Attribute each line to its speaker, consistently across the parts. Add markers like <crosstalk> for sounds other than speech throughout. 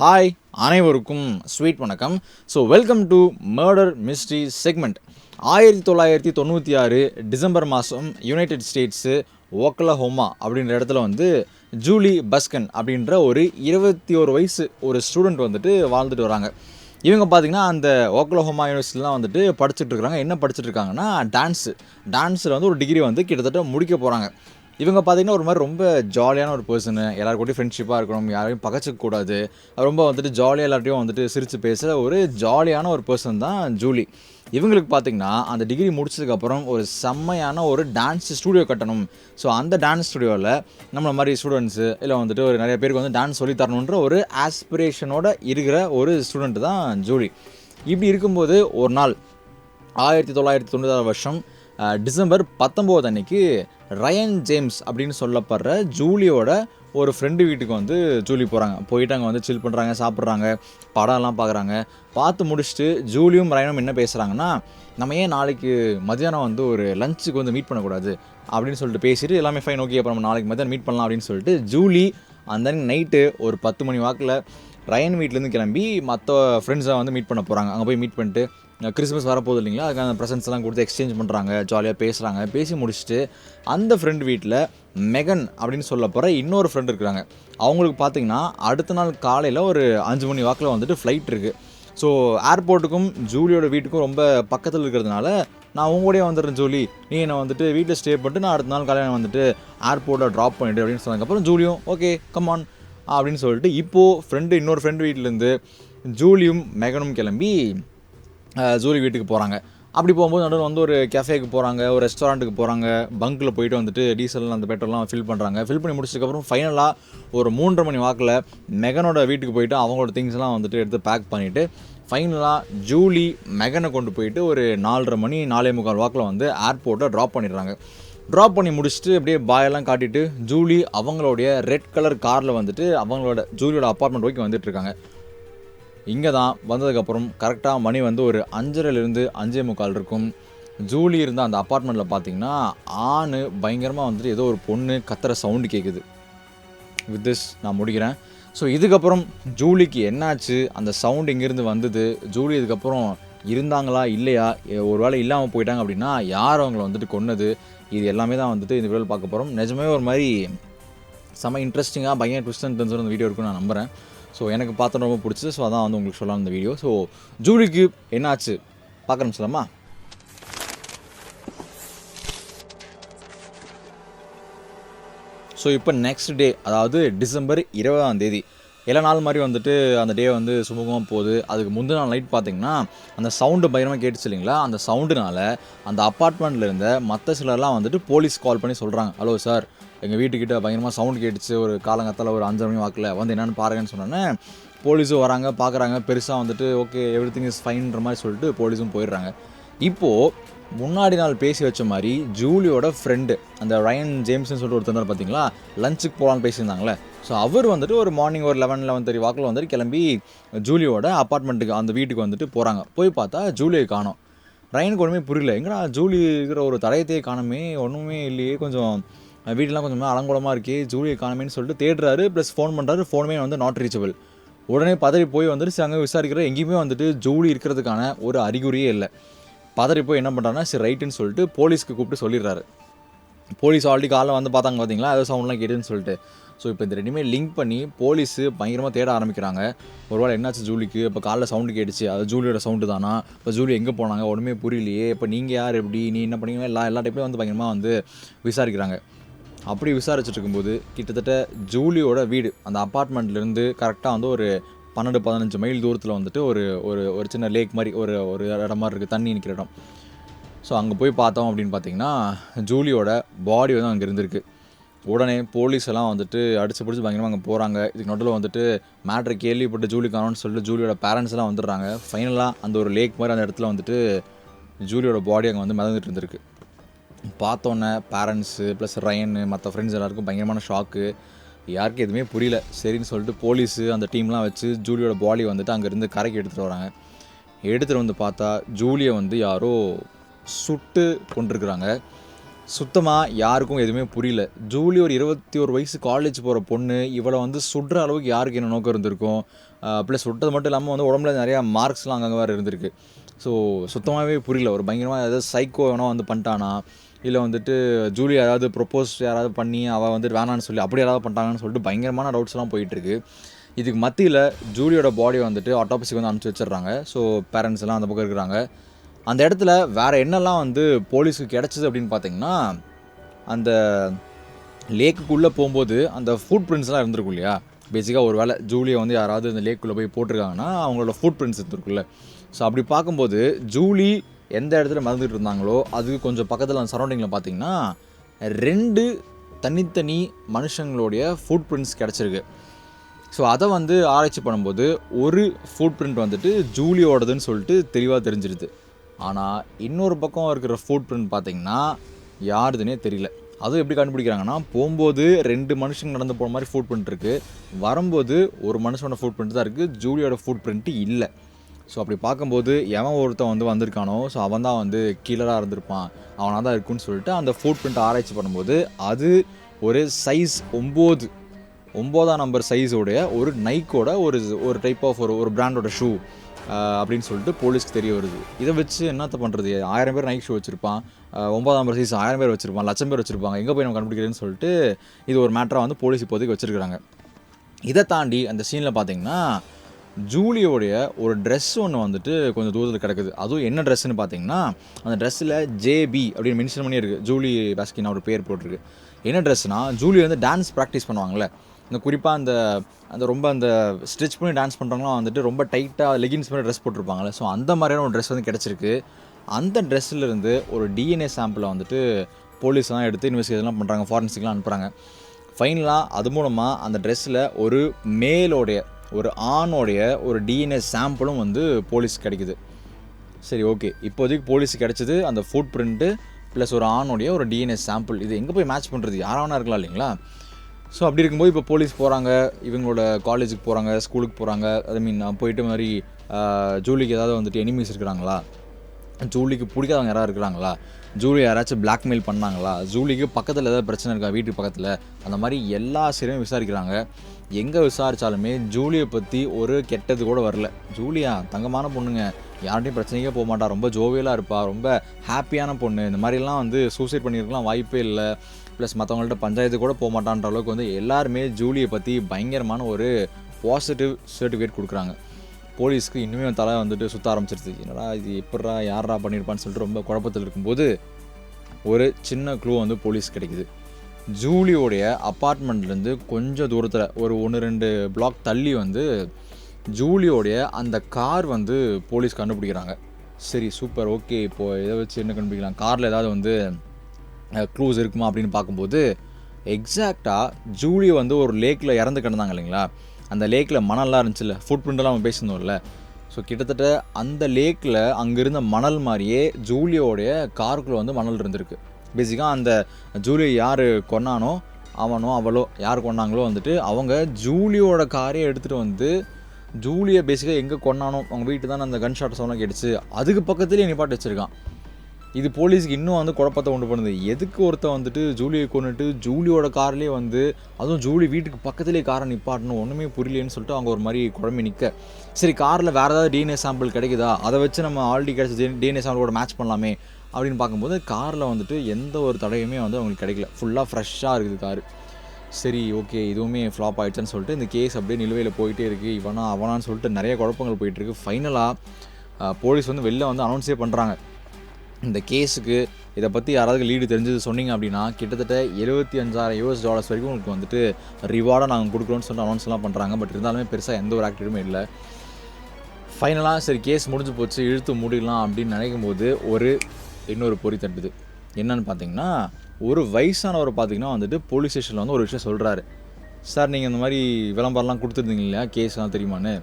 Speaker 1: Hi அனைவருக்கும் sweet வணக்கம். So welcome to murder mystery segment ஆயிரத்தி தொள்ளாயிரத்தி தொண்ணூற்றி ஆறு டிசம்பர் மாதம் யுனைடெட் ஸ்டேட்ஸு ஓக்லஹோமா அப்படின்ற இடத்துல வந்து ஜூலி பஸ்கன் அப்படின்ற ஒரு இருபத்தி ஒரு வயசு ஒரு ஸ்டூடெண்ட் வந்துட்டு வாழ்ந்துட்டு வராங்க. இவங்க பார்த்தீங்கன்னா அந்த ஓக்லஹோமா யூனிவர்சிட்டிலாம் வந்துட்டு படிச்சுட்டு இருக்காங்க. என்ன படிச்சுட்டு இருக்காங்கன்னா டான்ஸு டான்ஸில் வந்து ஒரு டிகிரி வந்து கிட்டத்தட்ட முடிக்க போகிறாங்க இவங்க பார்த்தீங்கன்னா ஒரு மாதிரி ரொம்ப ஜாலியான ஒரு பர்சனு எல்லாரும் கூடயும் ஃப்ரெண்ட்ஷிப்பாக இருக்கணும். யாரையும் பகச்சிக்கக்கூடாது ரொம்ப வந்துட்டு ஜாலியாக எல்லார்ட்டையும் வந்துட்டு சிரித்து பேசுகிற ஒரு ஜாலியான ஒரு பர்சன் தான் ஜூலி. இவங்களுக்கு பார்த்திங்கன்னா அந்த டிகிரி முடிச்சதுக்கப்புறம் ஒரு செம்மையான ஒரு டான்ஸ் ஸ்டூடியோ கட்டணும். ஸோ அந்த டான்ஸ் ஸ்டுடியோவில் நம்மள மாதிரி ஸ்டூடெண்ட்ஸு இல்லை வந்துட்டு ஒரு நிறைய பேருக்கு வந்து டான்ஸ் சொல்லி தரணுன்ற ஒரு ஆஸ்பிரேஷனோட இருக்கிற ஒரு ஸ்டூடெண்ட் தான் ஜூலி. இப்படி இருக்கும்போது ஒரு நாள் ஆயிரத்தி தொள்ளாயிரத்தி தொண்ணூறாறு வருஷம் டிசம்பர் பத்தொம்போது அன்னைக்கு ரயன் ஜேம்ஸ் அப்படின்னு சொல்லப்படுற ஜூலியோட ஒரு ஃப்ரெண்டு வீட்டுக்கு வந்து ஜூலி போகிறாங்க போயிட்டு அங்கே வந்து சில் பண்ணுறாங்க சாப்பிட்றாங்க படம்லாம் பார்க்குறாங்க பார்த்து முடிச்சுட்டு ஜூலியும் ரயனும் என்ன பேசுகிறாங்கன்னா நம்ம ஏன் நாளைக்கு மதியானம் வந்து ஒரு லஞ்சுக்கு வந்து மீட் பண்ணக்கூடாது? அப்படின்னு சொல்லிட்டு பேசிட்டு எல்லாமே ஃபைன் ஓகே அப்புறம் நம்ம நாளைக்கு மதியானம் மீட் பண்ணலாம் அப்படின்னு சொல்லிட்டு ஜூலி அந்த நைட்டு ஒரு பத்து மணி வாக்கில் ரயன் வீட்டிலேருந்து கிளம்பி மற்ற ஃப்ரெண்ட்ஸை வந்து மீட் பண்ண போகிறாங்க அங்கே போய் மீட் பண்ணிட்டு கிறிஸ்மஸ் வரப்போகுது இல்லைங்களா? அதுக்கான ப்ரெசன்ஸ் எல்லாம் கொடுத்து எக்ஸ்சேஞ்ச் பண்ணுறாங்க ஜாலியாக பேசுகிறாங்க பேசி முடிச்சுட்டு அந்த ஃப்ரெண்ட் வீட்டில் மெகன் அப்படின்னு சொல்ல போகிற இன்னொரு ஃப்ரெண்ட் இருக்கிறாங்க. அவங்களுக்கு பார்த்தீங்கன்னா அடுத்த நாள் காலையில் ஒரு அஞ்சு மணி வாக்கில் வந்துட்டு ஃப்ளைட் இருக்குது ஸோ ஏர்போர்ட்டுக்கும் ஜூலியோட வீட்டுக்கும் ரொம்ப பக்கத்தில் இருக்கிறதுனால நான் உங்களோடய வந்துடுறேன் ஜூலி. நீ என்னை வந்துட்டு வீட்டில் ஸ்டே பண்ணிட்டு நான் அடுத்த நாள் காலையில் வந்துட்டு ஏர்போர்ட்டில் ட்ராப் பண்ணிவிட்டு அப்படின்னு சொன்னதுக்கப்புறம் ஜூலியும் ஓகே கமான் அப்படின்னு சொல்லிட்டு இப்போது ஃப்ரெண்டு இன்னொரு ஃப்ரெண்டு வீட்டிலேருந்து ஜூலியும் மெகனும் கிளம்பி ஜூரி ஜூலி வீட்டுக்கு போகிறாங்க அப்படி போகும்போது நடுவில் வந்து ஒரு கேஃபேக்கு போகிறாங்க ஒரு ரெஸ்டாரண்ட்டுக்கு போகிறாங்க பங்க்கில் போயிட்டு வந்துட்டு டீசல் அந்த பெட்ரோல்லாம் ஃபில் பண்ணுறாங்க ஃபில் பண்ணி முடிச்சதுக்கப்புறம் ஃபைனலாக ஒரு மூன்றரை மணி வாக்கில் மெகனோட வீட்டுக்கு போயிட்டு அவங்களோட திங்ஸ்லாம் வந்துட்டு எடுத்து பேக் பண்ணிவிட்டு ஃபைனலாக ஜூலி மெகனை கொண்டு போயிட்டு ஒரு நாலரை மணி நாலே முக்கால் வாக்கில் வந்து ஏர்போர்ட்டை ட்ராப் பண்ணிடுறாங்க. ட்ராப் பண்ணி முடிச்சுட்டு அப்படியே பாயெல்லாம் காட்டிட்டு ஜூலி அவங்களுடைய ரெட் கலர் காரில் வந்துட்டு அவங்களோட ஜூலியோட அப்பார்ட்மெண்ட் வரைக்கும் வந்துட்டுருக்காங்க இங்கே தான் வந்ததுக்கப்புறம் கரெக்டாக மணி வந்து ஒரு அஞ்சரைலேருந்து அஞ்சே முக்கால் இருக்கும். ஜூலி இருந்த அந்த அப்பார்ட்மெண்ட்டில் பார்த்தீங்கன்னா ஆண் பயங்கரமாக வந்துட்டு ஏதோ ஒரு பொண்ணு கத்துற சவுண்டு கேட்குது வித் திஸ் நான் முடிக்கிறேன். ஸோ இதுக்கப்புறம் ஜூலிக்கு என்னாச்சு? அந்த சவுண்ட் இங்கேருந்து வந்தது. ஜூலி இதுக்கப்புறம் இருந்தாங்களா? இல்லையா? ஒரு வேளை இல்லாமல் போயிட்டாங்க அப்படின்னா யார் அவங்கள வந்துட்டு கொன்னது? இது எல்லாமே தான் வந்துட்டு இந்த வீடியோவில் பார்க்க போகிறோம் நிஜமே ஒரு மாதிரி செம்ம இன்ட்ரெஸ்டிங்காக பயங்கர ட்விஸ்ட் அண்ட் அந்த வீடியோ இருக்குன்னு நான் நம்புகிறேன் ஸோ எனக்கு பார்த்து ரொம்ப பிடிச்சது. ஸோ அதான் வந்து உங்களுக்கு சொல்லலாம் இந்த வீடியோ ஸோ ஜூலிக்கு என்னாச்சு? பார்க்க சொல்லாமா ஸோ இப்போ நெக்ஸ்ட் டே அதாவது டிசம்பர் இருபதாம் தேதி எல்லா நாள் மாதிரி வந்துட்டு அந்த டே வந்து சுமூகமாக போகுது. அதுக்கு முந்தின நாள் நைட் பார்த்தீங்கன்னா அந்த சவுண்டு பயங்கரமாக கேட்டுச்சு இல்லைங்களா? அந்த சவுண்டுனால அந்த அப்பார்ட்மெண்ட்டில் இருந்த மற்ற சிலர்லாம் வந்துட்டு போலீஸ் கால் பண்ணி சொல்கிறாங்க ஹலோ சார் எங்கள் வீட்டுக்கிட்ட பயங்கரமாக சவுண்ட் கேட்டுச்சு. ஒரு காலங்கத்தில் ஒரு அஞ்சரை மணி வாக்கில் வந்து என்னென்னு பாருங்கன்னு சொன்னோன்னே போலீஸும் வராங்க பார்க்குறாங்க பெருசாக வந்துட்டு ஓகே எவ்ரி திங் இஸ் ஃபைன்ற மாதிரி சொல்லிட்டு போலீஸும் போயிடுறாங்க. இப்போது முன்னாடி நாள் பேசி வச்ச மாதிரி ஜூலியோட ஃப்ரெண்டு அந்த ரயன் ஜேம்ஸ்னு சொல்லிட்டு ஒருத்தர் பார்த்தீங்களா லஞ்சுக்கு போகலான்னு பேசியிருந்தாங்களே ஸோ அவர் வந்துட்டு ஒரு மார்னிங் ஒரு லெவன் லெவன் தேர்ட்டி வாக்கில் வந்துட்டு கிளம்பி ஜூலியோட அப்பார்ட்மெண்ட்டுக்கு அந்த வீட்டுக்கு வந்துட்டு போகிறாங்க போய் பார்த்தா ஜூலியை காணோம். ரயனுக்கு ஒன்றுமே புரியல. எங்கடா ஜூலி இருக்கிற ஒரு தடயத்தையே காணுமே ஒன்றுமே இல்லையே கொஞ்சம் வீடெலாம் கொஞ்சம் அலங்கோலமாக இருக்கே ஜூலியை காணமேன்னு சொல்லிட்டு தேடுறாரு ப்ளஸ் ஃபோன் பண்ணுறாரு ஃபோனுமே வந்து நாட் ரீச்சபிள் உடனே பதறி போய் வந்துட்டு சரி, அங்கே விசாரிக்கிற எங்கேயுமே வந்துட்டு ஜூலி இருக்கிறதுக்கான ஒரு அறிகுறியே இல்லை. பதறி போய் என்ன பண்ணுறாருன்னா சரி ரைட்டுன்னு சொல்லிட்டு போலீஸ்க்கு கூப்பிட்டு சொல்லிடுறாரு. போலீஸ் ஆல்ரெடி காலைல வந்து பார்த்தாங்க பார்த்தீங்களா அதை சவுண்ட்லாம் கேட்டுன்னு சொல்லிட்டு. ஸோ இப்போ இந்த ரெண்டுமே லிங்க் பண்ணி போலீஸு பயங்கரமாக தேட ஆரம்பிக்கிறாங்க. ஒருவேளை என்னாச்சு ஜூலிக்கு இப்போ காலைல சவுண்டு கேட்டுச்சு அது ஜூலியோட சவுண்டு தானா? இப்போ ஜூலி எங்கே போனாங்க? ஒன்றுமே புரியலையே. இப்போ நீங்கள் யார்? எப்படி? நீ என்ன பண்ணீங்க? எல்லா எல்லா டைப்லேயும் வந்து பயங்கரமாக வந்து விசாரிக்கிறாங்க. அப்படி விசாரிச்சுட்டு இருக்கும்போது கிட்டத்தட்ட ஜூலியோட வீடு அந்த அப்பார்ட்மெண்ட்லேருந்து கரெக்டாக வந்து ஒரு பன்னெண்டு பதினஞ்சு மைல் தூரத்தில் வந்துட்டு ஒரு ஒரு ஒரு சின்ன லேக் மாதிரி ஒரு ஒரு இடம் மாதிரி இருக்குது தண்ணி நிற்கிற இடம். ஸோ அங்கே போய் பார்த்தோம் அப்படின்னு பார்த்தீங்கன்னா ஜூலியோட பாடி வந்து அங்கே இருந்திருக்கு. உடனே போலீஸ் எல்லாம் வந்துட்டு அடிச்சு பிடிச்சி பயங்கரமாக அங்கே போகிறாங்க இதுக்கு நடுவில் வந்துட்டு மேட்ரு கேள்விப்பட்டு ஜூலி காணோன்னு சொல்லிட்டு ஜூலியோட பேரண்ட்ஸ் எல்லாம் வந்துடுறாங்க. ஃபைனலாக அந்த ஒரு லேக் மாதிரி அந்த இடத்துல வந்துட்டு ஜூலியோட பாடி அங்கே வந்து மிதந்துட்டு இருந்திருக்கு. பார்த்தோன்னே பேரண்ட்ஸு ப்ளஸ் ரயனு மற்ற ஃப்ரெண்ட்ஸ் எல்லாருக்கும் பயங்கரமான ஷாக்கு யாருக்கும் எதுவுமே புரியல. சரின்னு சொல்லிட்டு போலீஸு அந்த டீம்லாம் வச்சு ஜூலியோட பாடி வந்துட்டு அங்கேருந்து கரைக்கு எடுத்துகிட்டு வராங்க. எடுத்துகிட்டு வந்து பார்த்தா ஜூலியை வந்து யாரோ சுட்டு கொண்டிருக்கிறாங்க சுத்தமாக யாருக்கும் எதுவுமே புரியல. ஜூலி ஒரு இருபத்தி ஒரு வயசு காலேஜ் போகிற பொண்ணு இவளை வந்து சுடுற அளவுக்கு யாருக்கு என்ன நோக்கம் இருந்திருக்கும்? ப்ளஸ் சுட்டது மட்டும் இல்லாமல் வந்து உடம்புல நிறையா மார்க்ஸ்லாம் அங்கங்கே வேறு இருந்திருக்கு. ஸோ சுத்தமாகவே புரியல. ஒரு பயங்கரமாக ஏதாவது சைக்கோ வேணா வந்து பண்ணிட்டானா? இல்லை வந்துட்டு ஜூலி யாராவது ப்ரொப்போஸ் யாராவது பண்ணி அவள் வந்துட்டு வேணான்னு சொல்லி அப்படி யாராவது பண்ணிட்டாங்கன்னு சொல்லிட்டு பயங்கரமான டவுட்ஸ்லாம் போயிட்டுருக்கு. இதுக்கு மத்தியில் ஜூலியோட பாடி வந்துட்டு ஆட்டோபசிக்கு வந்து அனுப்பிச்சி வச்சிடுறாங்க. ஸோ பேரண்ட்ஸ் எல்லாம் அந்த பக்கம் இருக்கிறாங்க. அந்த இடத்துல வேறு என்னெல்லாம் வந்து போலீஸுக்கு கிடச்சிது அப்படின்னு பார்த்தீங்கன்னா அந்த லேக்குக்குள்ளே போகும்போது அந்த ஃபுட் பிரிண்ட்ஸ்லாம் இருந்திருக்கும் இல்லையா? பேசிக்காக ஒரு வேளை ஜூலியை வந்து யாராவது இந்த லேக்குள்ளே போய் போட்டிருக்காங்கன்னா அவங்களோட ஃபுட் பிரிண்ட்ஸ் இருந்திருக்குல்ல ஸோ அப்படி பார்க்கும்போது ஜூலி எந்த இடத்துல மறந்துட்டு இருந்தாங்களோ அது கொஞ்சம் பக்கத்தில் அந்த சரௌண்டிங்கில் பார்த்தீங்கன்னா ரெண்டு தனித்தனி மனுஷங்களுடைய ஃபுட் பிரிண்ட்ஸ் கிடச்சிருக்கு. ஸோ அதை வந்து ஆராய்ச்சி பண்ணும்போது ஒரு ஃபுட் பிரிண்ட் வந்துட்டு ஜூலியோடதுன்னு சொல்லிட்டு தெளிவாக தெரிஞ்சிருது. ஆனால் இன்னொரு பக்கம் இருக்கிற ஃபுட் பிரிண்ட் பார்த்தீங்கன்னா யாருதுன்னே தெரியல. அதுவும் எப்படி கண்டுபிடிக்கிறாங்கன்னா போகும்போது ரெண்டு மனுஷங்க நடந்து போகிற மாதிரி ஃபுட் பிரிண்ட் இருக்குது வரும்போது ஒரு மனுஷனோட ஃபுட் பிரிண்ட் தான் இருக்குது ஜூலியோட ஃபுட் பிரிண்ட்டு இல்லை. ஸோ அப்படி பார்க்கும்போது எவன் ஒருத்தன் வந்து வந்திருக்கானோ ஸோ அவன் தான் வந்து கீழராக இருந்திருப்பான். அவனாக தான் இருக்குன்னு சொல்லிட்டு அந்த ஃபுட் பிரிண்ட் ஆராய்ச்சி பண்ணும்போது அது ஒரு சைஸ் ஒம்பது ஒம்போதாம் நம்பர் சைஸோடைய ஒரு நைக்கோட ஒரு ஒரு டைப் ஆஃப் ஒரு ஒரு பிராண்டோட ஷூ அப்படின்னு சொல்லிட்டு போலீஸ்க்கு தெரிய வருது. இதை வச்சு என்னத்த பண்ணுறது ஆயிரம் பேர் நைக் ஷூ வச்சுருப்பான். ஒன்பதாம் நம்பர் சைஸ் ஆயிரம் பேர் வச்சுருப்பான் லட்சம் பேர் வச்சுருப்பாங்க. எங்கே போய் நம்ம கண்டுபிடிக்கிறேன்னு சொல்லிட்டு இது ஒரு மேட்டராக வந்து போலீஸ் இப்போதைக்கு வச்சுருக்காங்க இதை தாண்டி அந்த சீனில் பார்த்தீங்கன்னா ஜூலியோடைய ஒரு ட்ரெஸ் ஒன்று வந்துட்டு கொஞ்சம் தூரத்தில் கிடக்குது. அதுவும் என்ன ட்ரெஸ்ஸுன்னு பார்த்தீங்கன்னா அந்த ட்ரெஸ்ஸில் ஜேபி அப்படின்னு மென்ஷன் பண்ணி இருக்குது ஜூலி பாஸ்கின் ஒரு பேர் போட்டிருக்கு. என்ன ட்ரெஸ்னா ஜூலி வந்து டான்ஸ் ப்ராக்டிஸ் பண்ணுவாங்கள்ல இந்த குறிப்பாக அந்த அந்த ரொம்ப அந்த ஸ்ட்ரிச் பண்ணி டான்ஸ் பண்ணுறவங்களாம் வந்துட்டு ரொம்ப டைட்டாக லெகின்ஸ் மாதிரி ட்ரெஸ் போட்டிருப்பாங்கல்ல. ஸோ அந்த மாதிரியான ஒரு ட்ரெஸ் வந்து கிடச்சிருக்கு. அந்த ட்ரெஸ்ஸிலேருந்து ஒரு டிஎன்ஏ சாம்பிளை வந்துட்டு போலீஸ்லாம் எடுத்து இன்வெஸ்டிகேஷன்லாம் பண்ணுறாங்க ஃபாரன்சிக்லாம் அனுப்புகிறாங்க ஃபைனலாக அது மூலமாக அந்த ட்ரெஸ்ஸில் ஒரு மேலோடைய ஒரு ஆணோடைய ஒரு டிஎன்ஏ சாம்பிளும் வந்து போலீஸ் கிடைக்குது. சரி ஓகே இப்போதைக்கு போலீஸ் கிடச்சிது அந்த ஃபுட் பிரிண்ட்டு ப்ளஸ் ஒரு ஆணுடைய ஒரு டிஎன்ஏ சாம்பிள் இது எங்கே போய் மேட்ச் பண்ணுறது யாராவனா இருக்கலாம் இல்லைங்களா? ஸோ அப்படி இருக்கும்போது இப்போ போலீஸ் போகிறாங்க இவங்களோட காலேஜுக்கு போகிறாங்க ஸ்கூலுக்கு போகிறாங்க ஐ மீன் போயிட்டு மாதிரி ஜூலிக்கு ஏதாவது வந்துட்டு எனிமீஸ் இருக்கிறாங்களா ஜூலிக்கு பிடிக்காதவங்க யாராவது இருக்கிறாங்களா ஜூலி யாராச்சும் பிளாக்மெயில் பண்ணாங்களா? ஜூலிக்கு பக்கத்தில் ஏதாவது பிரச்சனை இருக்கா? வீட்டுக்கு பக்கத்தில்? அந்த மாதிரி எல்லா சிறையும் விசாரிக்கிறாங்க. எங்கே விசாரித்தாலுமே ஜூலியை பற்றி ஒரு கெட்டது கூட வரல. ஜூலியா தங்கமான பொண்ணுங்க. யார்கிட்டையும் பிரச்சனைக்கே போக மாட்டா. ரொம்ப ஜோவியலாக இருப்பா. ரொம்ப ஹாப்பியான பொண்ணு. இந்த மாதிரிலாம் வந்து சூசைட் பண்ணியிருக்கலாம் வாய்ப்பே இல்லை. ப்ளஸ் மற்றவங்கள்ட்ட பஞ்சாயத்து கூட போக மாட்டான்ற அளவுக்கு வந்து எல்லாருமே ஜூலியை பற்றி பயங்கரமான ஒரு பாசிட்டிவ் சர்டிஃபிகேட் கொடுக்குறாங்க. போலீஸ்க்கு இன்னுமே தலை வந்துட்டு சுற்ற ஆரம்பிச்சிருச்சு. என்னடா இது எப்படா யாரா பண்ணியிருப்பான்னு சொல்லிட்டு ரொம்ப குழப்பத்தில் இருக்கும்போது ஒரு சின்ன க்ளூ வந்து போலீஸ் கிடைக்குது. ஜூலியோடைய அப்பார்ட்மெண்ட்லேருந்து கொஞ்சம் தூரத்தில் ஒரு ஒன்று ரெண்டு பிளாக் தள்ளி வந்து ஜூலியோடைய அந்த கார் வந்து போலீஸ் கண்டுபிடிக்கிறாங்க. சரி சூப்பர் ஓகே இப்போது இதை வச்சு என்ன கண்டுபிடிக்கலாம்? காரில் ஏதாவது வந்து க்ளூஸ் இருக்குமா அப்படின்னு பார்க்கும்போது எக்ஸாக்டாக ஜூலி வந்து ஒரு லேக்கில் இறந்து கிடந்தாங்க இல்லைங்களா? அந்த லேக்கில் மணல்லாம் இருந்துச்சுல்ல ஃபுட் பிரிண்டெல்லாம் நம்ம பேசியிருந்தோம்ல. ஸோ கிட்டத்தட்ட அந்த லேக்கில் அங்கே இருந்த மணல் மாதிரியே ஜூலியோடைய காருக்குள்ளே வந்து மணல் இருந்திருக்கு. பேசிக்காக அந்த ஜூலியை யார் கொன்னானோ அவனோ அவளோ யார் கொன்னாங்களோ வந்துட்டு அவங்க ஜூலியோட காரையே எடுத்துகிட்டு வந்து ஜூலியை பேசிக்காக எங்கே கொண்டானோ அவங்க வீட்டு தான் அந்த கன் ஷாட் சவுண்ட் கேட்டுச்சு. அதுக்கு பக்கத்துலேயே நிப்பாட்டி வச்சுருக்கான். இது போலீஸுக்கு இன்னும் வந்து குழப்பத்தை உண்டு பண்ணுது. எதுக்கு ஒருத்தன் வந்துட்டு ஜூலியை கொண்டுட்டு ஜூலியோட கார்லேயே வந்து அதுவும் ஜூலி வீட்டுக்கு பக்கத்துலேயே காரை நிப்பாட்டணும் ஒன்றுமே புரியலேன்னு சொல்லிட்டு அவங்க ஒரு மாதிரி குழம்பி நிற்க சரி காரில் வேறு ஏதாவது டிஎன்ஏ சாம்பிள் கிடைக்குதா? அதை வச்சு நம்ம ஆல்ரெடி கிடைச்ச டிஎன்ஏ சாம்பிளோட மேட்ச் பண்ணலாமே. அப்படின்னு பார்க்கும்போது காரில் வந்துட்டு எந்த ஒரு தடையுமே வந்து அவங்களுக்கு கிடைக்கல. ஃபுல்லாக ஃப்ரெஷ்ஷாக இருக்குது காரு. சரி ஓகே இதுவுமே ஃப்ளாப் ஆகிடுச்சுன்னு சொல்லிட்டு இந்த கேஸ் அப்படியே நிலுவையில் போயிட்டே இருக்குது இவனா அவனான்னு சொல்லிட்டு நிறைய குழப்பங்கள் போயிட்டுருக்கு ஃபைனலாக போலீஸ் வந்து வெளில வந்து அனௌன்ஸே பண்ணுறாங்க இந்த கேஸுக்கு இதை பற்றி யாராவது லீடு தெரிஞ்சது சொன்னீங்க அப்படின்னா கிட்டத்தட்ட எழுபத்தி அஞ்சாயிரம் யூஎஸ் டாலர்ஸ் வரைக்கும் உங்களுக்கு வந்துட்டு ரிவார்டாக நாங்கள் கொடுக்குறோன்னு சொல்லிட்டு அனௌன்ஸ்லாம் பண்ணுறாங்க பட் இருந்தாலுமே பெருசாக எந்த ஒரு ஆக்டிவிட்டுமே இல்லை. ஃபைனலாக சரி கேஸ் முடிஞ்சு போச்சு இழுத்து மூடிடலாம் அப்படின்னு நினைக்கும் போது ஒரு இன்னொரு பொறி தட்டுது. என்னன்னு பார்த்தீங்கன்னா ஒரு வயசானவர் பார்த்தீங்கன்னா வந்துட்டு போலீஸ் ஸ்டேஷனில் வந்து ஒரு விஷயம் சொல்கிறாரு சார் நீங்கள் இந்த மாதிரி விளம்பரம்லாம் கொடுத்துருந்தீங்க இல்லையா? கேஸ்லாம் தெரியுமான்னு?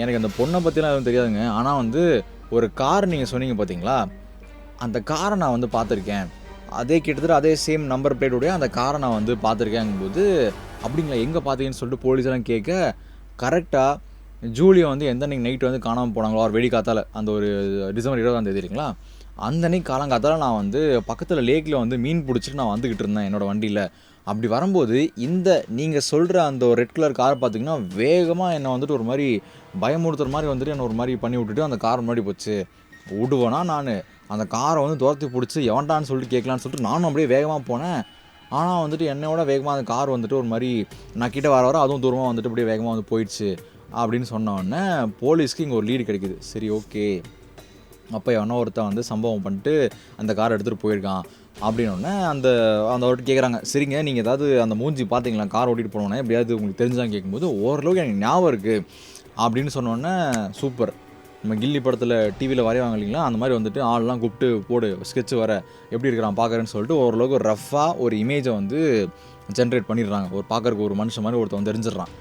Speaker 1: எனக்கு அந்த பொண்ணை பற்றிலாம் எதுவும் தெரியாதுங்க. ஆனால் வந்து ஒரு கார் நீங்கள் சொன்னீங்க பார்த்தீங்களா அந்த காரை நான் வந்து பார்த்துருக்கேன் அதே கிட்டத்தட்ட அதே சேம் நம்பர் பிளேட்டுடைய அந்த காரை நான் வந்து பார்த்துருக்கேங்கும்போது அப்படிங்களா எங்கே பார்த்தீங்கன்னு சொல்லிட்டு போலீஸெல்லாம் கேட்க கரெக்டாக ஜூலியை வந்து எந்த அன்றைக்கி நைட்டு வந்து காணாமல் போனாங்களோ அவர் வெடி காத்தால அந்த ஒரு டிசம்பர் இருபதாம் தேதி இல்லைங்களா? அந்த காலங்காத்தால நான் வந்து பக்கத்தில் லேக்கில் வந்து மீன் பிடிச்சிட்டு நான் வந்துக்கிட்டு இருந்தேன் என்னோடய வண்டியில். அப்படி வரும்போது இந்த நீங்கள் சொல்கிற அந்த ஒரு ரெட் கலர் கார் பார்த்தீங்கன்னா வேகமாக என்னை வந்துட்டு ஒரு மாதிரி பயமுறுத்துற மாதிரி வந்துட்டு என்னை ஒரு மாதிரி பண்ணி விட்டுட்டு அந்த கார் முன்னாடி போச்சு. விடுவேனா நான்? அந்த காரை வந்து துரத்தி பிடிச்சி எவன்டான்னு சொல்லிட்டு கேட்கலான்னு சொல்லிட்டு நானும் அப்படியே வேகமாக போனேன். ஆனால் வந்துட்டு என்னையோட வேகமாக அந்த கார் வந்துட்டு ஒரு மாதிரி நான் கிட்டே வர வர அதுவும் தூரமாக வந்துட்டு அப்படியே வேகமாக வந்து போயிடுச்சு. அப்படின்னு சொன்ன உடனே போலீஸ்க்கு இங்கே ஒரு லீடு கிடைக்குது. சரி ஓகே அப்போ எவனோ ஒருத்தன் வந்து சம்பவம் பண்ணிட்டு அந்த காரை எடுத்துகிட்டு போயிருக்கான் அப்படின்னோடனே அந்த அந்த ஒருத்தர் கேட்குறாங்க சரிங்க நீங்கள் ஏதாவது அந்த மூஞ்சி பார்த்தீங்களா கார் ஓட்டிகிட்டு போனோன்னே எப்படியாவது உங்களுக்கு தெரிஞ்சாங்க கேட்கும்போது ஓரளவுக்கு எனக்கு ஞாபகம் இருக்குது அப்படின்னு சொன்னோடனே சூப்பர். நம்ம கில்லி படத்தில் டிவியில் வரைவாங்க இல்லைங்களா? அந்த மாதிரி வந்துட்டு ஆள்லாம் கூப்பிட்டு போடு ஸ்கெட்ச் வர. எப்படி இருக்கிறான்? பார்க்குறேன்னு சொல்லிட்டு ஓரளவுக்கு ரஃப்பாக ஒரு இமேஜை வந்து ஜென்ரேட் பண்ணிடுறாங்க. ஒரு பார்க்கறக்கு ஒரு மனுஷன் மாதிரி ஒருத்தன் தெரிஞ்சிடறான்.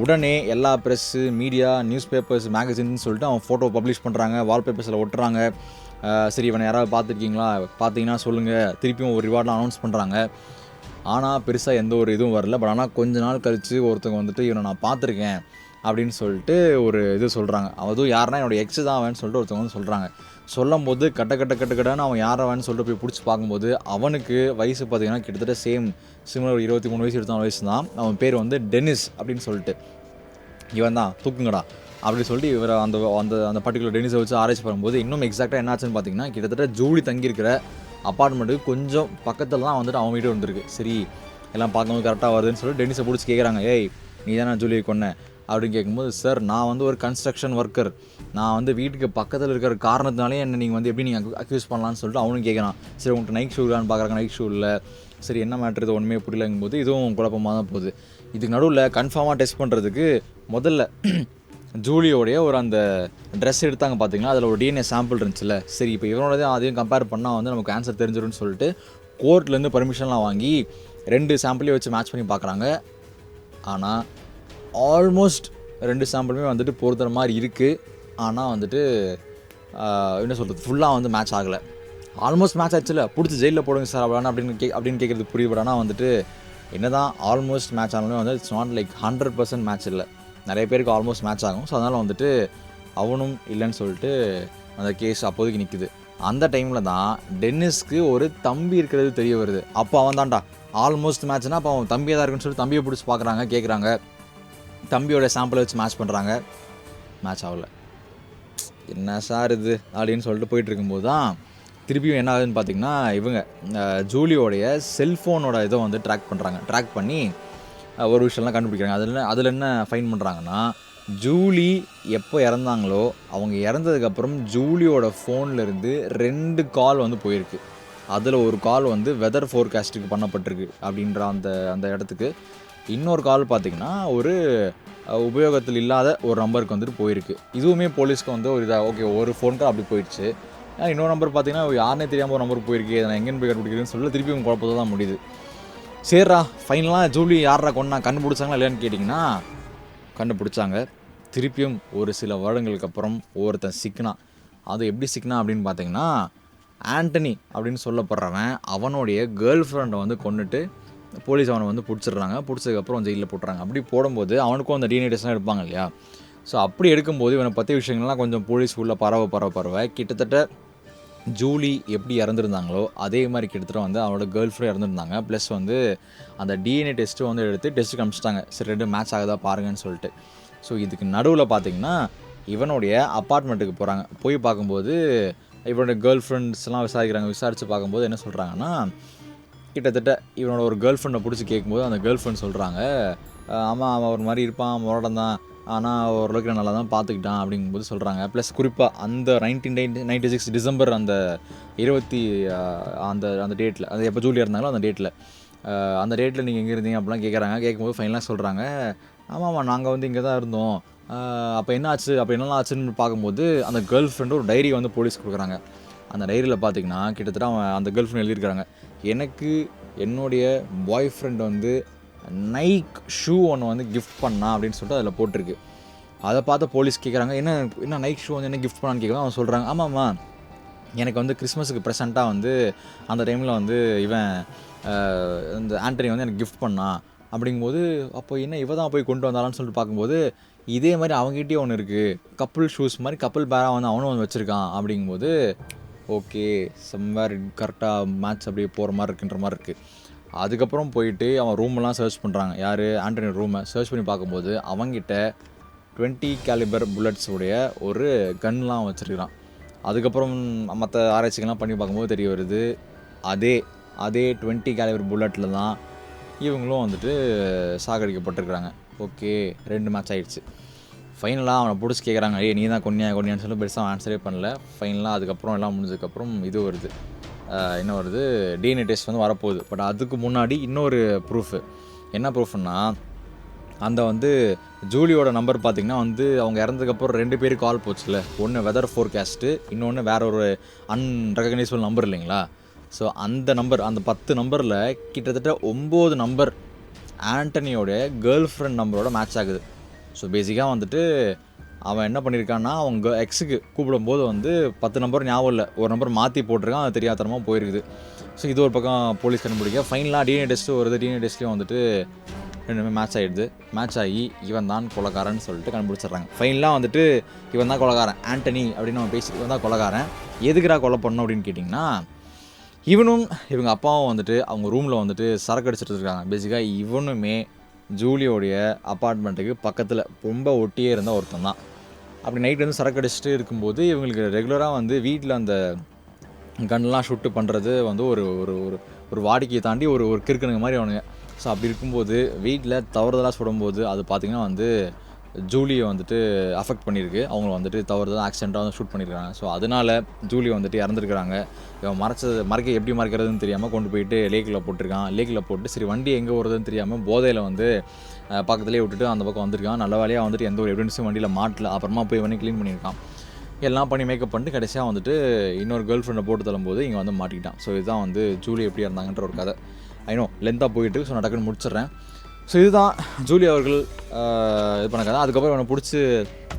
Speaker 1: உடனே எல்லா ப்ரெஸ்ஸு மீடியா நியூஸ் பேப்பர்ஸ் மேகசின்னு சொல்லிட்டு அவன் ஃபோட்டோ பப்ளிஷ் பண்ணுறாங்க வால்பேப்பர்ஸில் ஒட்டுறாங்க. சரி இவனை யாராவது பார்த்துருக்கீங்களா? பார்த்தீங்கன்னா சொல்லுங்கள் திருப்பியும் ஒரு ரிவார்ட்லாம் அனௌன்ஸ் பண்ணுறாங்க ஆனால் பெருசாக எந்த ஒரு இதுவும் வரல. பட் ஆனால் கொஞ்ச நாள் கழித்து ஒருத்தவங்க வந்துட்டு இவனை நான் பார்த்துருக்கேன். அப்படின்னு சொல்லிட்டு ஒரு இது சொல்கிறாங்க அதுவும் யாருன்னா என்னோட எக்ஸ் தான் அவன் சொல்லிட்டு ஒருத்தவங்க வந்து சொல்கிறாங்க சொல்லும் போது கட்ட கட்ட கட்ட கட்டன்னு அவன் யாரை அவன் சொல்லிட்டு போய் பிடிச்சி பார்க்கும்போது அவனுக்கு வயசு பார்த்தீங்கன்னா கிட்டத்தட்ட சேம் சிமிலர் ஒரு இருபத்தி மூணு வயசு இருபத்தி வயசு தான். அவன் பேர் வந்து டென்னிஸ் அப்படின்னு சொல்லிட்டு. இவன் தான் தூக்குங்கடா அப்படி சொல்லிட்டு இவரை அந்த அந்த அந்த பர்டிகுலர் டெனிஸை வச்சு ஆராய்ச்சி பண்ணும்போது இன்னும் எக்ஸாக்டாக என்னாச்சுன்னு பார்த்தீங்கன்னா கிட்டத்தட்ட ஜூலி தங்கியிருக்கிற அப்பார்ட்மெண்ட்டுக்கு கொஞ்சம் பக்கத்தில் தான் வந்துட்டு அவன் வீடு வந்திருக்கு சரி எல்லாம் பார்க்கும்போது கரெக்டாக வருதுன்னு சொல்லிட்டு டெனிஸை பிடிச்சி கேட்குறாங்க ஏய் நீ தானே ஜூலியை கொண்டேன் அப்படின்னு கேட்கும்போது சார் நான் வந்து ஒரு கன்ஸ்ட்ரக்ஷன் ஒர்க்கர் நான் வந்து வீட்டுக்கு பக்கத்தில் இருக்கிற காரணத்தினாலே என்ன நீங்கள் வந்து எப்படி நீங்கள் அக்யூஸ் பண்ணலான்னு சொல்லிட்டு அவனும் கேட்குறான் சரி உங்கள்கிட்ட நைட் ஷூ இல்லான்னு பார்க்குறாங்க நைட் ஷூ இல்லை. சரி என்ன மேட்ரு இது? ஒன்றுமே புரியலங்கும் போது இதுவும் குழப்பமாக தான் போகுது. இதுக்கு நடுவில் கன்ஃபார்மாக டெஸ்ட் பண்ணுறதுக்கு முதல்ல <clears throat> ஜூலியோடைய ஒரு அந்த ட்ரெஸ் எடுத்தாங்க பார்த்தீங்கன்னா அதில் ஒரு டிஎன்ஏ சாம்பிள் இருந்துச்சுல்ல. சரி இப்போ இவனோடதையும் அதையும் கம்பேர் பண்ணால் வந்து நமக்கு ஆன்சர் தெரிஞ்சிடும்னு சொல்லிட்டு கோர்ட்லேருந்து பர்மிஷன்லாம் வாங்கி ரெண்டு சாம்பிளையும் வச்சு மேட்ச் பண்ணி பார்க்குறாங்க ஆனால் ஆல்மோஸ்ட் ரெண்டு சாம்பிளுமே வந்துட்டு பொருத்துற மாதிரி இருக்குது ஆனால் வந்துட்டு என்ன சொல்கிறது ஃபுல்லாக வந்து மேட்ச் ஆகலை. ஆல்மோஸ்ட் மேட்ச் ஆச்சுல. பிடிச்சி ஜெயிலில் போடுங்க சார் அப்படின்னா அப்படின்னு கே அப்படின்னு கேட்குறது புரியுது. வந்துட்டு என்ன தான் ஆல்மோஸ்ட் மேட்ச் ஆனாலுமே வந்து it's not like hundred percent match இல்லை. நிறைய பேருக்கு ஆல்மோஸ்ட் மேட்ச் ஆகும். ஸோ அதனால் வந்துட்டு அவனும் இல்லைன்னு சொல்லிட்டு அந்த கேஸ் அப்போதைக்கு நிற்குது அந்த டைமில் தான் டென்னிஸ்க்கு ஒரு தம்பி இருக்கிறது தெரிய வருது. அப்போ அவன் தான்டா. ஆல்மோஸ்ட் மேட்ச்னா அப்போ அவன் தம்பியாக தான் இருக்குன்னு சொல்லிட்டு தம்பியை பிடிச்சி பார்க்குறாங்க கேட்குறாங்க தம்பியோட சாம்பிளை வச்சு மேட்ச் பண்ணுறாங்க மேட்ச் ஆகல. என்ன சார் இது? அப்படின்னு சொல்லிட்டு போயிட்டு இருக்கும்போது தான் திருப்பியும் என்ன ஆகுதுன்னு பார்த்தீங்கன்னா இவங்க ஜூலியோடைய செல்ஃபோனோட இதை வந்து ட்ராக் பண்ணுறாங்க ட்ராக் பண்ணி ஒரு விஷயம்லாம் கண்டுபிடிக்கிறாங்க. அதில் அதில் என்ன ஃபைன் பண்ணுறாங்கன்னா ஜூலி எப்போ இறந்தாங்களோ அவங்க இறந்ததுக்கப்புறம் ஜூலியோட ஃபோன்லேருந்து ரெண்டு கால் வந்து போயிருக்கு. அதில் ஒரு கால் வந்து வெதர் ஃபோர்காஸ்ட்டுக்கு பண்ணப்பட்டிருக்கு அப்படின்ற அந்த அந்த இடத்துக்கு. இன்னொரு கால் பார்த்தீங்கன்னா ஒரு உபயோகத்தில் இல்லாத ஒரு நம்பருக்கு வந்துட்டு போயிருக்கு. இதுவுமே போலீஸ்க்கு வந்து ஒரு இதாக ஓகே ஒரு ஃபோன் கால் அப்படி போயிடுச்சு. இன்னொரு நம்பர் பார்த்தீங்கன்னா யாருனே தெரியாமல் ஒரு நம்பர் போயிருக்கு. நான் எங்கேன்னு போய் கண்டுபிடிக்கிறேன்னு சொல்லி திருப்பி உங்கள் குழப்பத்தை தான் முடியுது. சரிடா ஃபைனலாக ஜூலி யாரா கொண்டா கண்டுபிடிச்சாங்களா இல்லையான்னு கேட்டிங்கன்னா கண்டுபிடிச்சாங்க. திருப்பியும் ஒரு சில வருடங்களுக்கு அப்புறம் ஒருத்தன் சிக்கினான் அது எப்படி சிக்கினான் அப்படின்னு பார்த்தீங்கன்னா ஆண்டனி அப்படின்னு சொல்லப்படுறவன் அவனுடைய கேர்ள் ஃப்ரெண்டை வந்து கொண்டுட்டு போலீஸ் அவனை வந்து பிடிச்சிடுறாங்க. பிடிச்சதுக்கப்புறம் ஜெயிலில் போட்டுறாங்க. அப்படி போடும்போது அவனுக்கும் அந்த டிஎன்ஏ டெஸ்ட்லாம் எடுப்பாங்க இல்லையா? ஸோ அப்படி எடுக்கும்போது இவனை பற்றி விஷயங்கள்லாம் கொஞ்சம் போலீஸ் உள்ள பரவ பரவ பரவ கிட்டத்தட்ட ஜூலி எப்படி இறந்துருந்தாங்களோ அதே மாதிரி கிட்டத்தட்ட வந்து அவனோட கேர்ள் ஃப்ரெண்ட் இறந்துருந்தாங்க. ப்ளஸ் வந்து அந்த டிஎன்ஏ டெஸ்ட்டு வந்து எடுத்து டெஸ்ட்டு காமிச்சிட்டாங்க சரி ரெண்டு மேட்ச் ஆகுதா பாருங்கன்னு சொல்லிட்டு. ஸோ இதுக்கு நடுவில் பார்த்தீங்கன்னா இவனுடைய அப்பார்ட்மெண்ட்டுக்கு போகிறாங்க போய் பார்க்கும்போது இவனோட கேர்ள் ஃப்ரெண்ட்ஸ்லாம் விசாரிக்கிறாங்க. விசாரித்து பார்க்கும்போது என்ன சொல்கிறாங்கன்னா கிட்டத்தட்ட இவனோட ஒரு கேர்ள் ஃப்ரெண்டை பிடிச்சி கேட்கும்போது அந்த கேர்ள் ஃப்ரெண்ட் சொல்கிறாங்க ஆமாம் அவன் ஒரு மாதிரி இருப்பான் முரடம் தான் ஆனால் ஓரளவுக்கு நான் நல்லா தான் பார்த்துக்கிட்டான் அப்படிங்கும்போது சொல்கிறாங்க ப்ளஸ் குறிப்பாக அந்த nineteen ninety ninety six December அந்த இருபத்தி அந்த அந்த டேட்டில் அது எப்போ ஜூலியாக இருந்தாங்களோ அந்த டேட்டில் அந்த டேட்டில் நீங்கள் எங்கே இருந்தீங்க அப்படிலாம் கேட்குறாங்க கேட்கும்போது ஃபைனலாக சொல்கிறாங்க ஆமாம் ஆமாம் நாங்கள் வந்து இங்கே தான் இருந்தோம் அப்போ என்ன ஆச்சு? அப்போ என்னெல்லாம் ஆச்சுன்னு பார்க்கும்போது அந்த கேர்ள் ஃப்ரெண்டு ஒரு டைரி வந்து போலீஸ் கொடுக்குறாங்க. அந்த டைரியில் பார்த்தீங்கன்னா கிட்டத்தட்ட அவன் அந்த கேர்ள் ஃப்ரெண்ட் எழுதியிருக்கிறாங்க. எனக்கு என்னுடைய பாய் ஃப்ரெண்ட் வந்து நைக் ஷூ ஒன்று வந்து கிஃப்ட் பண்ணா அப்படின்னு சொல்லிட்டு அதில் போட்டிருக்கு. அதை பார்த்து போலீஸ் கேட்குறாங்க என்ன என்ன நைக் ஷூ வந்து என்ன கிஃப்ட் பண்ணான்னு கேட்கும்போது அவன் சொல்கிறாங்க ஆமாம்மா எனக்கு வந்து கிறிஸ்மஸுக்கு ப்ரெசண்ட்டாக வந்து அந்த டைமில் வந்து இவன் இந்த ஆண்டனி வந்து எனக்கு கிஃப்ட் பண்ணான் அப்படிங்கும்போது அப்போ என்ன இவ தான் போய் கொண்டு வந்தாலான்னு சொல்லிட்டு பார்க்கும்போது இதே மாதிரி அவங்ககிட்டயே ஒன்று இருக்குது கப்புள் ஷூஸ் மாதிரி கப்புள் பேராக வந்து அவனும் வந்து வச்சுருக்கான். அப்படிங்கும்போது ஓகே சம்வேர் கரெக்டாக மேட்ச் அப்படியே போகிற மாதிரி இருக்குன்ற மாதிரி இருக்குது அதுக்கப்புறம் போயிட்டு அவன் ரூமெல்லாம் சர்ச் பண்ணுறாங்க யார்? ஆண்டனி ரூமை சர்ச் பண்ணி பார்க்கும்போது அவங்கிட்ட டுவெண்ட்டி கேலிபர் புல்லட்ஸ் உடைய ஒரு கன்லாம் வச்சுருக்கிறான். அதுக்கப்புறம் மற்ற ஆராய்ச்சிகள்லாம் பண்ணி பார்க்கும்போது தெரிய வருது அதே அதே டுவெண்ட்டி கேலிபர் புல்லட்டில் தான் இவங்களும் வந்துட்டு சாகடிக்கப்பட்டிருக்கிறாங்க. ஓகே ரெண்டு மேட்ச் ஆகிடுச்சு ஃபைனலாக அவனை பிடிச்சி கேட்குறாங்க ஏய் நீ தான் கொன்னியா கொன்னியான்னு சொல்லி பெருசாக ஆன்சரே பண்ணல. ஃபைனலாக அதுக்கப்புறம் எல்லாம் முடிஞ்சதுக்கப்புறம் இது வருது. என்ன வருது? டிஎன்ஏ டெஸ்ட் வந்து வரப்போகுது. பட் அதுக்கு முன்னாடி இன்னொரு ப்ரூஃபு என்ன ப்ரூஃப்னா அந்த வந்து ஜூலியோட நம்பர் பார்த்தீங்கன்னா வந்து அவங்க இறந்ததுக்கப்புறம் ரெண்டு பேருக்கு கால் போச்சுல. ஒன்று வெதர் ஃபோர்காஸ்ட்டு இன்னொன்று வேற ஒரு அன்ரெகனைசபிள் நம்பர் இல்லைங்களா? ஸோ அந்த நம்பர் அந்த பத்து நம்பரில் கிட்டத்தட்ட ஒம்பது நம்பர் ஆண்டனியோட கேர்ள் ஃப்ரெண்ட் நம்பரோட மேட்ச் ஆகுது. ஸோ பேசிக்காக வந்துட்டு அவன் என்ன பண்ணியிருக்கான்னா அவங்க எக்ஸுக்கு கூப்பிடும்போது வந்து பத்து நம்பர் ஞாபகம் இல்லை. ஒரு நம்பர் மாற்றி போட்டிருக்கான் அது தெரியாதனமாக போயிருக்குது. ஸோ இது ஒரு பக்கம் போலீஸ் கண்டுபிடிக்க. ஃபைனலாக டிஎன்ஏ டெஸ்ட்டு வருது. டிஎன்ஏ டெஸ்ட்லேயும் வந்துட்டு ரெண்டுமே மேட்ச் ஆகிடுது மேட்ச் ஆகி இவன் தான் கொலகாரன்னு சொல்லிட்டு கண்டுபிடிச்சிடுறாங்க. ஃபைனலாக வந்துட்டு இவன் தான் கொலகாரன். ஆண்டனி அப்படின்னு அவன் பேசி இவன் தான் கொலகாரன். எதுக்குடா கொலை பண்ணணும் அப்படின்னு கேட்டிங்கன்னா இவனும் இவங்க அப்பாவும் வந்துட்டு அவங்க ரூமில் வந்துட்டு சரக்கு அடிச்சிட்டு இருக்காங்க. பேசிக்காக இவனுமே ஜூலியோடைய அப்பார்ட்மெண்ட்டுக்கு பக்கத்தில் ரொம்ப ஒட்டியே இருந்த ஒருத்தன் தான். அப்படி நைட் வந்து சரக்கு அடிச்சுட்டு இருக்கும்போது இவங்களுக்கு ரெகுலராக வந்து வீட்டில் அந்த கன்லாம் ஷூட்டு பண்ணுறது வந்து ஒரு ஒரு ஒரு ஒரு வாடிக்கையை தாண்டி ஒரு ஒரு கிறுக்கணுங்க மாதிரி அவனுங்க ஸோ அப்படி இருக்கும்போது வீட்டில் தவறுதலாக சுடும்போது அது பார்த்திங்கன்னா வந்து ஜூலியை வந்துட்டு அஃபெக்ட் பண்ணியிருக்கு. அவங்க வந்துட்டு தவறுதலாக ஆக்சிடெண்ட்டாக வந்து ஷூட் பண்ணியிருக்காங்க. ஸோ அதனால ஜூலி வந்துட்டு இறந்துருக்குறாங்க. இவன் மறைச்சது மறைக்க எப்படி மறைக்கிறதுன்னு தெரியாமல் கொண்டு போயிட்டு லேக்கில் போட்டிருக்கான். லேக்கில் போட்டு சரி வண்டி எங்கே வருதுன்னு தெரியாமல் போதையில் வந்து பக்கத்துலேயே விட்டுட்டு அந்த பக்கம் வந்திருக்கான். நல்ல வேலையாக வந்துட்டு எந்த ஒரு எவிடன்ஸும் வண்டியில் மாட்டல. அப்புறமா போய் வந்து க்ளீன் பண்ணியிருக்கான். எல்லாம் பண்ணி மேக்கப் பண்ணிட்டு கடைசியாக வந்துட்டு இன்னொரு கேர்ள் ஃப்ரெண்டை போட்டு தள்ளும்போது இங்கே வந்து மாட்டிக்கிட்டான். ஸோ இதுதான் வந்து ஜூலி எப்படி இருந்தாங்கன்ற ஒரு கதை. ஐநோ லென்த்தாக போயிட்டு ஸோ நான் டக்குன்னு முடிச்சிடுறேன். ஸோ இதுதான் ஜூலி அவர்கள் இது பண்ண கதை அதுக்கப்புறம் இவனை பிடிச்சி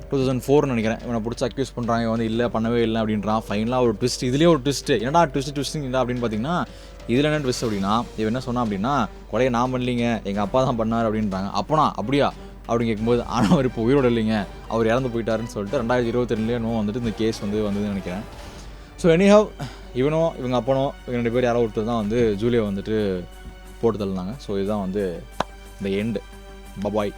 Speaker 1: டூ தௌசண்ட் ஃபோர்னு நினைக்கிறேன். இவனை பிடிச்சி அக்யூஸ் பண்ணுறாங்க இவன் வந்து இல்லை பண்ணவே இல்லை அப்படின்றான். ஃபைனலாக ஒரு ட்விஸ்ட் இதுலேயே ஒரு ட்விஸ்ட்டு என்னடா ட்விஸ்ட் ட்விஸ்ட்டுங்க இல்லை அப்படின்னு பார்த்தீங்கன்னா இதில் என்ன ட்விஸ்ட் அப்படின்னா இவன் என்ன சொன்னான் அப்படின்னா கொலையை நான் பண்ணலீங்க. எங்கள் அப்பா தான் பண்ணார் அப்படின்றாங்க. அப்போனா அப்படியா? அப்படின்னு கேட்கும்போது ஆனால் அவர் இப்போ உயிரோடு இல்லைங்க. அவர் இறந்து போயிட்டாருன்னு சொல்லிட்டு ரெண்டாயிரத்தி இருபத்தி நோ வந்துட்டு இந்த கேஸ் வந்து வந்ததுன்னு நினைக்கிறேன். ஸோ எனிஹவ் இவனோ இவங்க அப்பனோ இவங்க ரெண்டு பேர் யாரோ ஒருத்தர் தான் வந்து ஜூலியை வந்துட்டு போட்டு தள்ளினாங்க. ஸோ இதுதான் வந்து இந்த எண்டு பபாய்